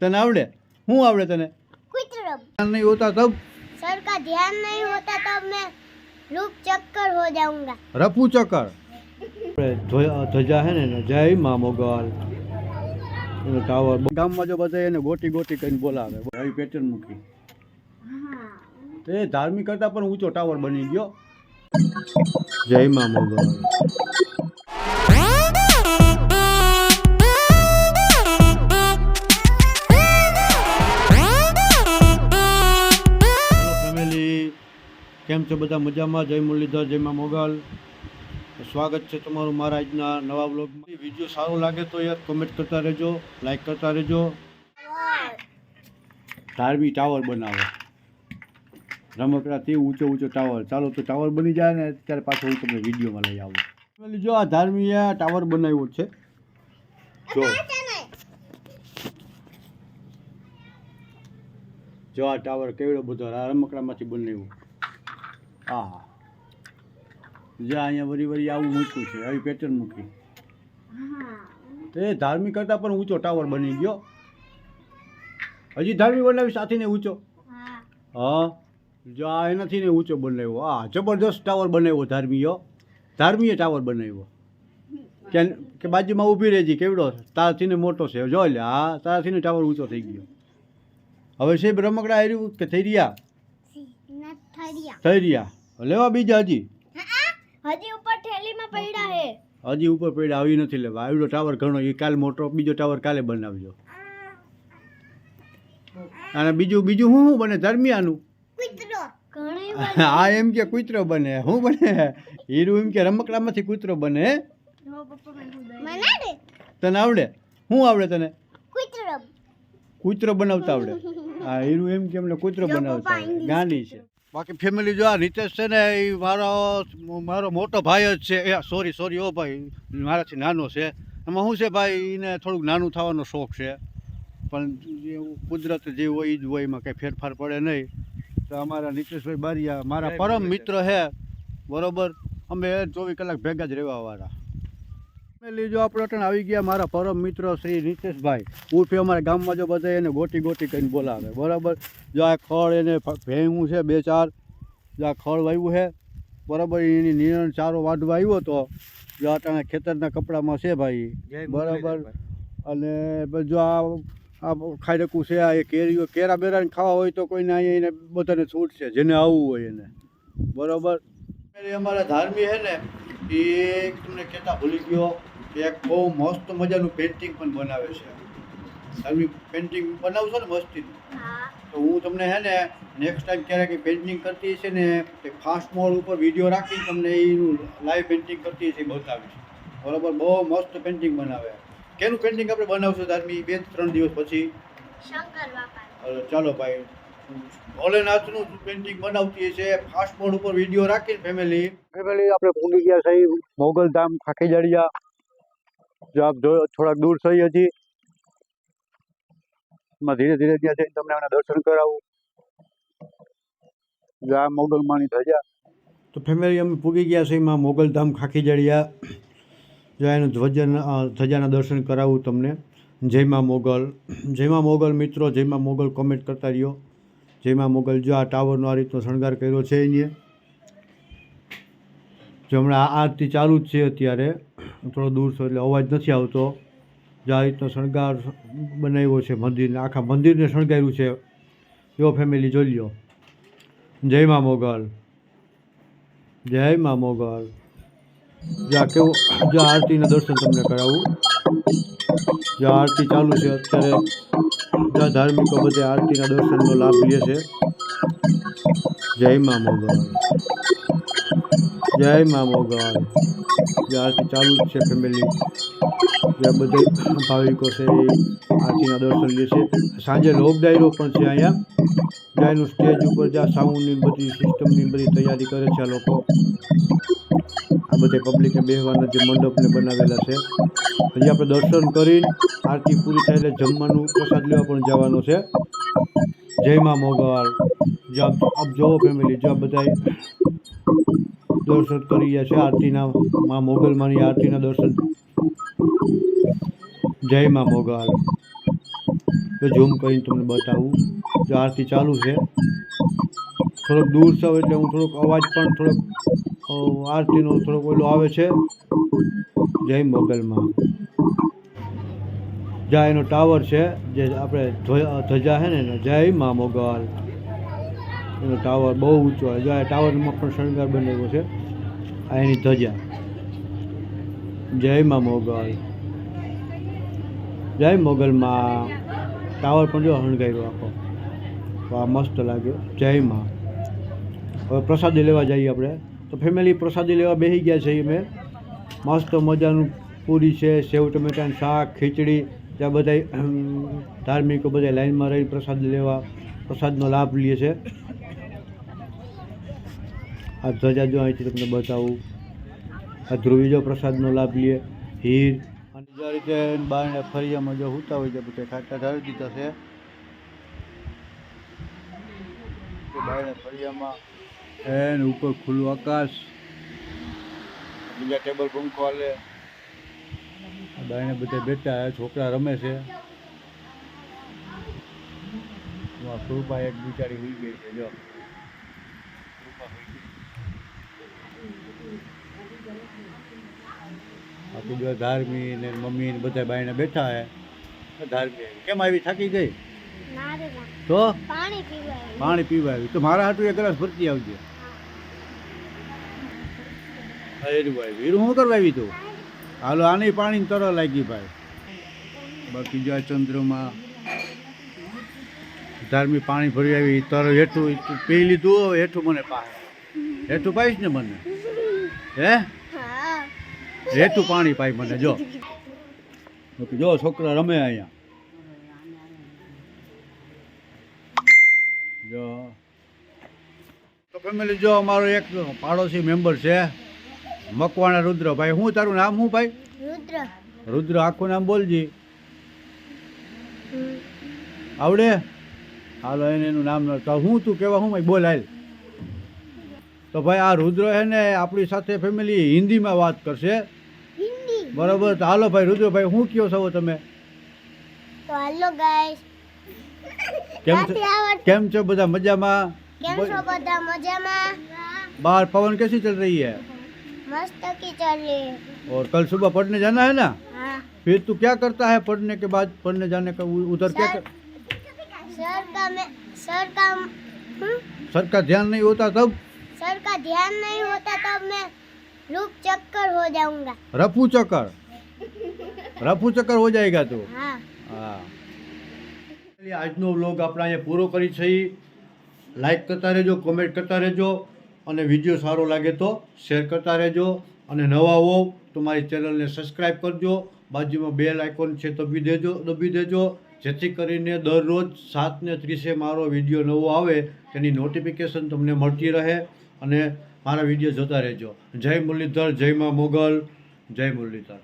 તને આવડે? શું આવડે તને? ધ્યાન નહીં હોતા તબ સર કા ધ્યાન નહીં હોતા તબ મેં રૂપ ચક્કર હો જાઉંગા. રફુ ચક્કર. ધજા હે ને જય મા મોગલ. એનો ટાવર ગામમાં જો બધા એને ગોટી ગોટી કરીને બોલાવે. આવી પેટર્ન મૂકી. એ ધાર્મિક કરતા પણ ઊંચો ટાવર બની ગયો. જય મા મોગલ. કેમ છો બધા મજામાં? જય મુરલીધર, જય મા મોગલ. સ્વાગત છે તમારું મારા આજના નવા બ્લોગમાં વીડિયો સારો લાગે તો યાર કોમેન્ટ કરતા રહેજો લાઈક કરતા રહેજો. ધાર્મી ટાવર બનાવો. રમકડાથી ઊંચો ઊંચો ટાવર. ચાલો તો ટાવર બની જાય ને ત્યારે પાછો હું તમને વિડીયોમાં લઈ આવું. જો આ ધાર્મીએ ટાવર બનાવ્યો છે. જો. જો આ ટાવર કેવડો બધો આ રમકડામાંથી બનાવ્યું. હા હા જ્યાં અહીંયા વરી વરી આવું મૂક્યું છે. આવી પેટર્ન મૂકી. તે ધાર્મિક કરતાં પણ ઊંચો ટાવર બની ગયો. હજી ધાર્મિક બનાવી સાથે ને ઊંચો. હા. જો આ એનાથી ને ઊંચો બનાવ્યો. હા જબરદસ્ત ટાવર બનાવ્યો ધાર્મીયો. ધાર્મીએ ટાવર બનાવ્યો. કે કે બાજુમાં ઊભી રહેજી, કેવડો? તારાથી ને મોટો છે. જો લે. હા તારાથી ને ટાવર ઊંચો થઈ ગયો. હવે છે રમકડા આવ્યું કે થઈ રહ્યા? રહ્યા. લેવા બીજા હજી. હજી ઉપર થેલીમાં પડ્યા હે. હજી ઉપર પડ્યા આવી નથી લેવા. આવડો ટાવર ઘણો. એ કાલ મોટો બીજો ટાવર કાલે બનાવજો. અને બીજું બીજું શું શું બને? ધર્મિયાનું? હા આ એમ કે કૂતરો બને. શું બને? હીરો એમ કે રમકડામાંથી કૂતરો બને મના તને આવડે? શું આવડે તને? કૂતરો. કૂતરો બનાવતા આવડે. હા હીરો એમ કે એમને કૂતરો બનાવતા આવડે. ગાંધી ગાંડી છે. બાકી ફેમિલી જો આ રીતેશ છે ને એ મારો મારો મોટો ભાઈ જ છે. એ સોરી સોરી ઓ ભાઈ મારાથી નાનો છે. એમાં શું છે ભાઈ એને થોડુંક નાનું થવાનો શોખ છે. પણ કુદરત જે હોય એ જ હોય એમાં કંઈ ફેરફાર પડે નહીં. તો અમારા નીતેશભાઈ બારિયા મારા પરમ મિત્ર છે. બરોબર? અમે ચોવીસ કલાક ભેગા જ રહેવાવાળા. ફેમિલી જો આપણે અટણ આવી ગયા મારા પરમ મિત્ર શ્રી નીતેશભાઈ. ઉર્ફે અમારા ગામમાં જો બધા એને ગોટી ગોટી કરીને બોલાવે. બરાબર? જો આ ખળ એને ભેંવું છે બે ચાર. જો આ ખળ વાવ્યું છે. બરાબર? એની નિયણ ચારો વાઢવા આવ્યો હતો જો અટાણે ખેતરના કપડામાં છે ભાઈ. બરાબર? અને જો આ આ ખાડકું છે આ કેરીઓ કેરા બેરાને ખાવા હોય તો કોઈને અહીંયા એને બધાને છૂટ છે જેને આવવું હોય એને. બરાબર? અમારા ધાર્મિક છે ને એ તમને કહેતા ભૂલી ગયો એક બહુ મસ્ત મજાનું પેઇન્ટિંગ પણ બનાવે છે. તમે પેઇન્ટિંગ બનાવશો ને મસ્તીનું તો? હું. તમને હે ને નેક્સ્ટ ટાઈમ ક્યારેક પેઇન્ટિંગ કરતી છે ને તે ફાસ્ટ મોડ ઉપર વીડિયો રાખી તમને એનું લાઈવ પેઇન્ટિંગ કરતી છે એ બતાવીશ. બરાબર? બહુ મસ્ત પેઇન્ટિંગ બનાવે. કેનું પેઇન્ટિંગ આપણે બનાવશું ધાર્મી બે ત્રણ દિવસ પછી? ચાલો ભાઈ. ભોલેનાથનું પેઇન્ટિંગ બનાવતી છે ફાસ્ટ મોડ ઉપર વીડિયો રાખીને ફેમિલી ફેમિલી આપણે ભૂલી ગયા છે મોગલધામ ખાખી જડિયા જો આપ થોડાક દૂર થઈ હજી. એમાં ધીરે ધીરે ત્યાં જઈને તમને એના દર્શન કરાવું. જો આ મોગલ માની ધજા તો ફેમિલી અમે પૂગી ગયા છીએ એમાં મોગલધામ ખાખી જડિયા જો એનું ધ્વજના ધજાના દર્શન કરાવું તમને. જયમાં મોગલ. જયમાં મોગલ મિત્રો જયમાં મોગલ કોમેન્ટ કરતા રહ્યો. જય માં મોગલ જો આ ટાવરનો આ રીતનો શણગાર કર્યો છે એને જો હમણાં આ આરતી ચાલુ જ છે અત્યારે, થોડો દૂર છો એટલે અવાજ નથી આવતો. જો આ રીતનો શણગાર બનાવ્યો છે મંદિરને, આખા મંદિરને શણગાર્યું છે. એવો ફેમિલી જોઈ લ્યો. જય માં મોગલ. જય માં મોગલ. જો આ કેવું, જો આરતીના દર્શન તમને કરાવું. જો આરતી ચાલુ છે અત્યારે આ ધાર્મિકો બધે આરતીના દર્શનનો લાભ લે છે. જય મા મોગવાન જય મા મોગવાન જે આરતી ચાલુ જ છે ફેમિલી જે બધે ભાવિકો છે એ આરતીના દર્શન લે છે. સાંજે લોક ડાયરો પણ છે અહીંયા. જ્યાં સ્ટેજ ઉપર જ્યાં સાઉન્ડની બધી સિસ્ટમની બધી તૈયારી કરે છે આ લોકો. આ બધે પબ્લિકે બેહવાના જે મંડપને બનાવેલા છે. હજી આપણે દર્શન કરીને આરતી પૂરી થાય એટલે જમવાનું પ્રસાદ લેવા પણ જવાનું છે. જય મા મોગલ જો આપ જોવો ફેમિલી જો બધા દર્શન કરી રહ્યા છે આરતીના મા મોગલમાંની આરતીના દર્શન. જય મા મોગલ તો ઝૂમ કરીને તમને બતાવું. જો આરતી ચાલુ છે. થોડોક દૂર છો એટલે હું થોડોક અવાજ પણ થોડોક આરતીનો થોડોક ઓલો આવે છે. જય મોગલમાં. જ્યાં એનો ટાવર છે, જે આપણે ધજા છે ને જય મા મોગલ. એનો ટાવર બહુ ઊંચો હોય. જો ટાવરમાં પણ શણગાર બનેલો છે, આ એની ધજા. જય મા મોગલ. જય મોગલમાં. ટાવર પણ જો શણગાર્યો આખો. તો મસ્ત લાગ્યો જય મા. હવે પ્રસાદી લેવા જઈએ આપણે. તો ફેમિલી પ્રસાદી લેવા બેસી ગયા છે અમે. મસ્ત મજાનું પૂરી છે, સેવ ટમેટાનું શાક, ખીચડી, ત્યાં બધા ધાર્મિકો બધા લાઈનમાં રહી પ્રસાદ લેવા, પ્રસાદનો લાભ લે છે. આ ધજા જો અહીંથી તમને બતાવું. આ ધ્રુવી જો પ્રસાદનો લાભ લે, હીર. અને જે રીતે બારણે ફરિયામાં જો હોતા હોય છે, બધા ખાટા ધારી દીધા છે. બારણે ફરિયામાં એન ઉપર ખુલ્લું આકાશ. બીજા ટેબલ પંખો હાલે. બાઈને બધા બેઠા છોકરા રમે છે. કૃપા એક બિચારી હોઈ ગઈ છે જો. બાકી જો ધાર્મી ને મમ્મી ને બધા બાયણે બેઠા હે. ધાર્મી. કેમ આવી થાકી ગઈ? તો? પાણી પીવાયું પીવા આવી. તો મારા હાટું એક ગ્લાસ ભરતી આવજે. શું કરવા આવી તું? હાલો આની પાણી તરો લાગી ભાઈ. બાકી જો આ ચંદ્રમાં ધાર્મી પાણી ભરી આવી તર હેઠું પી લીધું હેઠું મને પાય હેઠું પાઈશ ને મને? હે? હેઠું પાણી પાય મને જો. જો છોકરા રમે અહીંયા. જો. તો ફેમિલી જો અમારો એક પાડોશી મેમ્બર છે મકવાણા રુદ્ર ભાઈ હું તારું નામ શું ભાઈ? રુદ્ર. રુદ્ર આખું નામ બોલજી આવડે? હાલો એને એનું નામ ન- તો હું તું કહેવા હું ભાઈ? બોલ હાલ. તો ભાઈ આ રુદ્ર છે ને આપણી સાથે ફેમિલી હિન્દીમાં વાત કરશે. બરોબર. તો હાલો ભાઈ રુદ્રભાઈ હું કયો છો તમે? તો હાલો ગાઈસ કેમ નથી છો આવડતું. કેમ છો બધા મજામાં કેમ છો બધા મજામાં बाहर पवन कैसी चल रही है मस्त की चल रही है और कल सुबह पढ़ने जाना है ना हाँ फिर तू क्या करता है पढ़ने के बाद पढ़ने जाने का उ- उधर क्या सर कर... सर का मैं सर का हम्म? सर का ध्यान नहीं होता तब सर का ध्यान नहीं होता तब मैं लूप चक्कर हो जाऊंगा रफू चक्कर रफू चक्कर हो जाएगा तू हाँ હા આજનો વ્લોગ આપણે અહીંયા પૂરો કરી છે. લાઇક કરતા રહેજો કોમેન્ટ કરતા રહેજો અને વીડિયો સારો લાગે તો શેર કરતા રહેજો. અને નવા હો તો મારી ચેનલને સબસ્ક્રાઈબ કરજો. બાજુમાં બેલ આઇકોન છે દબી દેજો દબી દેજો. જેથી કરીને દરરોજ સાતને ત્રીસે મારો વીડિયો નવો આવે, તેની નોટિફિકેશન તમને મળતી રહે અને મારા વીડિયો જોતા રહેજો. જય મુરલીધર, જય મા મોગલ, જય મુરલીધર.